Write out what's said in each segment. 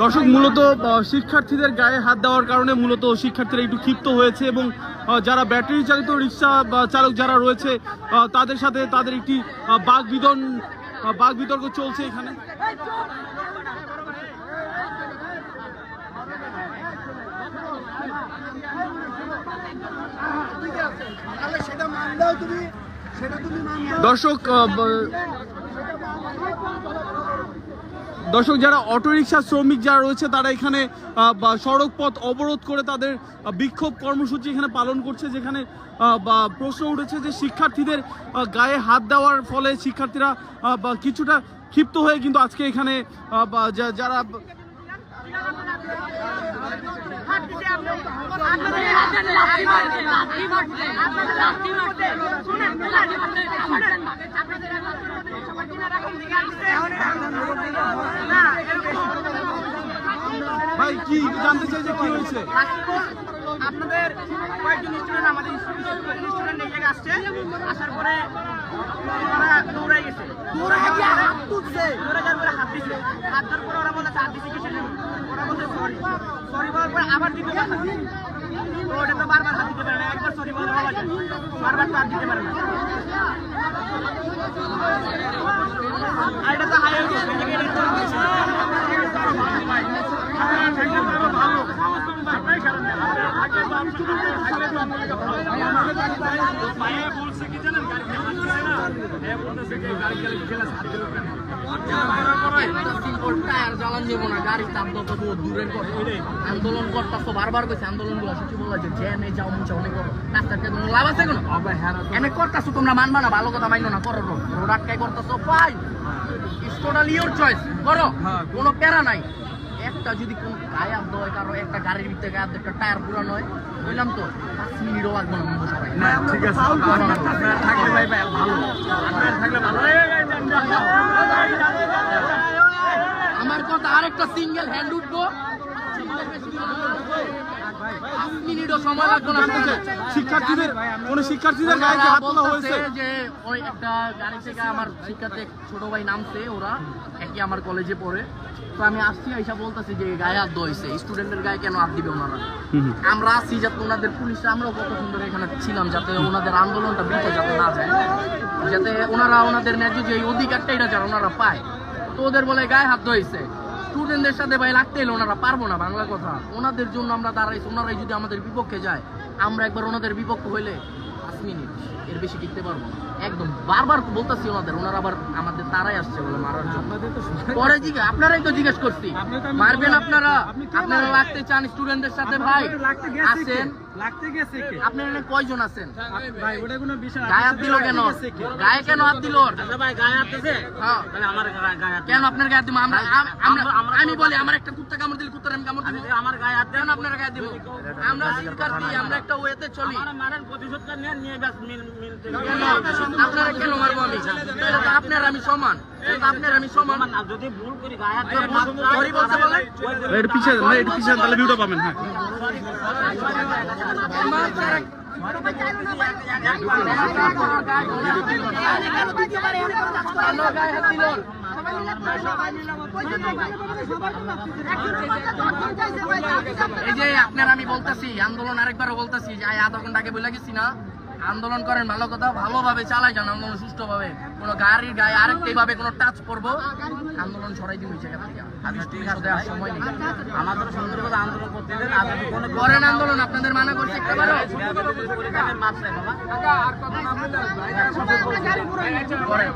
দর্শক, মূলত শিক্ষার্থীদের গায়ে হাত দেওয়ার কারণে মূলত শিক্ষার্থীরা একটু ক্ষিপ্ত হয়েছে এবং যারা ব্যাটারি চালিত রিক্সা চালক যারা রয়েছে তাদের সাথে তাদের একটি বাঘ বিদন বাক বিতর্ক চলছে এখানে। দর্শক দর্শক, যারা অটোরিকশা শ্রমিক যারা রয়েছে, তারা এখানে সড়ক পথ অবরোধ করে তাদের বিক্ষোভ কর্মসূচি এখানে পালন করছে, যেখানে প্রশ্ন উঠেছে যে শিক্ষার্থীদের গায়ে হাত দেওয়ার ফলে শিক্ষার্থীরা কিছুটা ক্ষিপ্ত হয়ে কিন্তু আজকে এখানে যারা ভাই কি জানতে চাই যে কি হয়েছে? আপনাদের কয়েকজন স্টুডেন্ট আমাদের স্টুডেন্ট এই আসছে। আসার পরে ওরা দৌড়াই গেছে। দৌড়ে হাত তুলছে। দৌড়ে যাওয়ার পরে হাত দিছে। হাত দেওয়ার পরে ওরা বলছে হাত দিছে কিসের ওরা বলছে সরি সরি বলার পরে আবার দ্বিতীয় হাত দিছে। তো ওটা তো বারবার হাত দিতে পারে না একবার সরি বলে যায় বারবার তো হাত দিতে পারে না আর এটা তো হাই টায়ার জ্বালান দেবো না গাড়ি চাপ দাও তো দূরের কথা চয়েস করো কোনো প্যারা নাই একটা যদি কোন গায়ে হয় কারও একটা গাড়ির ভিতরে গায়ে একটা টায়ার পুরানো হয় বললাম তো পাঁচ মিনিটও লাগবে না সবাই ঠিক আছে থাকলে আরেকটা সিঙ্গেল হ্যান্ড উঠবো। মিনিটও সময় লাগবে না শিক্ষার্থীদের কোন শিক্ষার্থীদের গায়ে কি হাত তোলা বলতেছে হয়েছে। যে ওই একটা গাড়ি থেকে আমার শিক্ষার্থী ছোট ভাই নামছে ওরা একই আমার কলেজে পড়ে। তো আমি আসছি আইসা বলতেছি যে গায়ে হাত দইছে স্টুডেন্টের গায়ে কেন হাত দিবে ওনারা? আমরা আসছি যাতে ওনাদের পুলিশরা আমরাও কত সুন্দর এখানে ছিলাম যাতে ওনাদের আন্দোলনটা বৃথা যাতে না যায়। যাতে ওনারা ওনাদের ন্যায্য যে অধিকারটা এটা যারা ওনারা পায়। তো ওদের বলে গায়ে হাত ধরেছে স্টুডেন্টদের সাথে ভাই লাগতে এলে ওনারা পারব না বাংলা কথা। ওনাদের জন্য আমরা দাঁড়াইছি ওনারাই যদি আমাদের বিপক্ষে যায় আমরা একবার ওনাদের বিপক্ষ হইলে পাঁচ মিনিট এর বেশি টিকতে পারব না। একদম বারবার বলতেছি ওনাদের ওনারা আবার আমাদের তারাই আসছে বলে মারার জন্য। পরে জিজ্ঞেস আপনারাই তো জিজ্ঞেস করছি। মারবেন আপনারা? আপনারা লাগতে চান স্টুডেন্টদের সাথে ভাই? আসেন। লাগতে গেছে কে? আপনারা এখানে কয়জন আছেন? ভাই ওটা কোনো বিষয় গায়ে হাত দিল কেন? গায়ে কেন হাত দিল? ওর? ভাই গায়ে হাত দিছে? হ্যাঁ। তাহলে আমার গায়ে হাত কেন আপনার গায়ে দিব? আমরা আমি বলি আমার একটা কুত্তা কামড় দিলে কুত্তার আমি কামড় দিব। আমার গায়ে হাত কেন আপনার গায়ে দিব? আমরা শিক্ষার্থী আমরা একটা ওয়েতে চলি। প্রতিশোধটা নেন নিয়ে ব্যাস মিল মিল আপনারা কেন মারবো আমি? তাহলে তো আপনার আমি সমান। আপনার আমি সমান। যদি ভুল করি গায়ে হাত সরি বলতে বলে এটা পিছিয়ে দেন, ভাই এটা পিছিয়ে দেন, তাহলে ভিউটা পাবেন হ্যাঁ। এই যে আপনার আমি বলতেছি, আন্দোলন আরেকবারও বলতেছি যে আধা ঘণ্টা আগে বলে গেছি না। আন্দোলন করেন ভালো কথা ভালোভাবে চালাই যান আন্দোলন সুষ্ঠুভাবে কোনো গাড়ির গায়ে আরেকটা এইভাবে কোনো টাচ করব আন্দোলন থেকে সময় নেই আমাদের সুন্দর করতে দেন করেন আন্দোলন আপনাদের মানা করছে একটা বারো করেন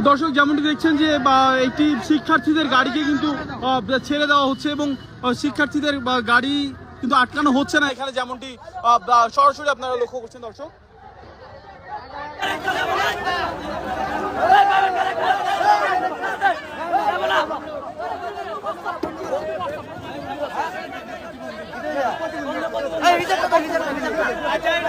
দর্শক যেমনটি দেখছেন যে বা একটি শিক্ষার্থীদের গাড়িকে কিন্তু ছেড়ে দেওয়া হচ্ছে এবং শিক্ষার্থীদের গাড়ি কিন্তু আটকানো হচ্ছে না এখানে যেমনটি সরাসরি আপনারা লক্ষ্য করছেন দর্শক এই,